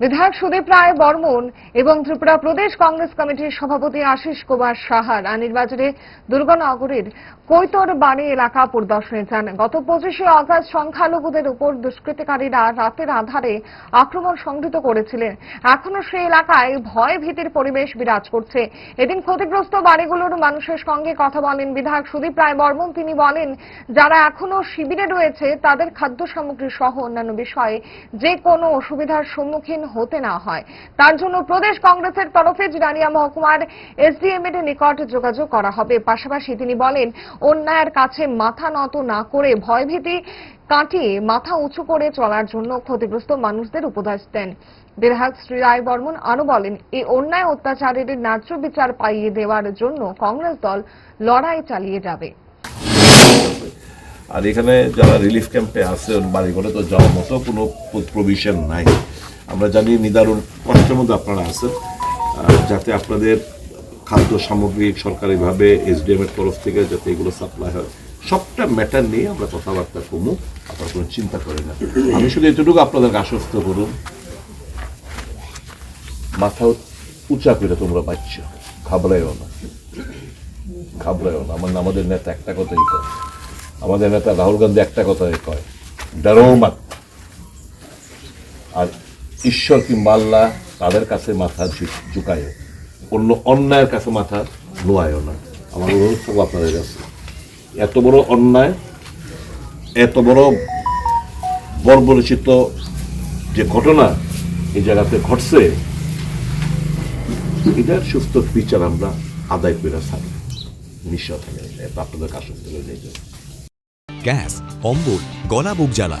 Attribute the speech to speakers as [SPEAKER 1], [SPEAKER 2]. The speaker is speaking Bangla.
[SPEAKER 1] বিধায়ক সুদীপ রায় বর্মন এবং ত্রিপুরা প্রদেশ কংগ্রেস কমিটির সভাপতি আশিস কুমার সাহা রানীর বাজারে দুর্গানগরের কৈতর বাড়ি এলাকা পরিদর্শনে যান। গত পঁচিশে অগাস্ট সংখ্যালঘুদের উপর দুষ্কৃতিকারীরা রাতের আধারে আক্রমণ সংঘটিত করেছিলেন। এখনও সেই এলাকায় ভয় ভীতির পরিবেশ বিরাজ করছে। এদিন ক্ষতিগ্রস্ত বাড়িগুলোর মানুষের সঙ্গে কথা বলেন বিধায়ক সুদীপ রায় বর্মন। তিনি বলেন, যারা এখনও শিবিরে রয়েছে, তাদের খাদ্য সামগ্রী সহ অন্যান্য বিষয়ে যে কোনো অসুবিধার সম্মুখীন হতে না হয়। তার জন্য প্রদেশ কংগ্রেসের তরফে জিরানিয়া মহকুমার এসডিএম এর নিকট যোগাযোগ করা হবে। পাশাপাশি তিনি বলেন, অন্যায়ের কাছে মাথা নত না করে ভয়ভীতি কাটিয়ে মাথা উঁচু করে চলার জন্য ক্ষতিগ্রস্ত মানুষদের উপদেশ দেন। বিধায়ক শ্রী রায় বর্মন আরও বলেন এই অন্যায় অত্যাচারের ন্যায্য বিচার পাইয়ে দেওয়ার জন্য কংগ্রেস দল লড়াই চালিয়ে যাবে।
[SPEAKER 2] আর এখানে যারা রিলিফ ক্যাম্পে আছে, বাড়িঘরে তো যাওয়ার মতো কোনো প্রভিশন নাই। আমরা জানি নিদারুণ কষ্টের মধ্যে আপনারা আছেন। যাতে আপনাদের খাদ্য সামগ্রী সরকারিভাবে এসডিএম এর তরফ থেকে যাতে এগুলো সাপ্লাই হয়। সবটা ম্যাটার নিয়ে আমরা কথাবার্তা কমু, আপনারা কোনো চিন্তা করেন না। আমি শুধু এতটুকু আপনাদেরকে আশ্বস্ত করুন, মাথা উঁচা করে তোমরা পাচ্ছ। ঘাবড়াইও না। ঘাবড়াইও না। আমার আমাদের নেতা একটা কথাই কয়। আমাদের নেতা রাহুল গান্ধী একটা কথাই কয়, ডরো মত। আর ঈশ্বর কিংবা আল্লাহ তাদের কাছে মাথা ঝুঁকায় অন্য অন্যায়ের কাছে মাথা নোয়ায়ও না। আমার অনুরোধ থাকব আপনাদের কাছে। এত বড় অন্যায়, এত বড় বর্বরচিত যে ঘটনা এই জায়গাতে ঘটছে, এটার সুস্থ বিচার আমরা আদায় করে থাকি। নিশ্চয় থাকে আপনাদের কাছে
[SPEAKER 3] গ্যাস, অম্বল, গলা, বুক জ্বালা।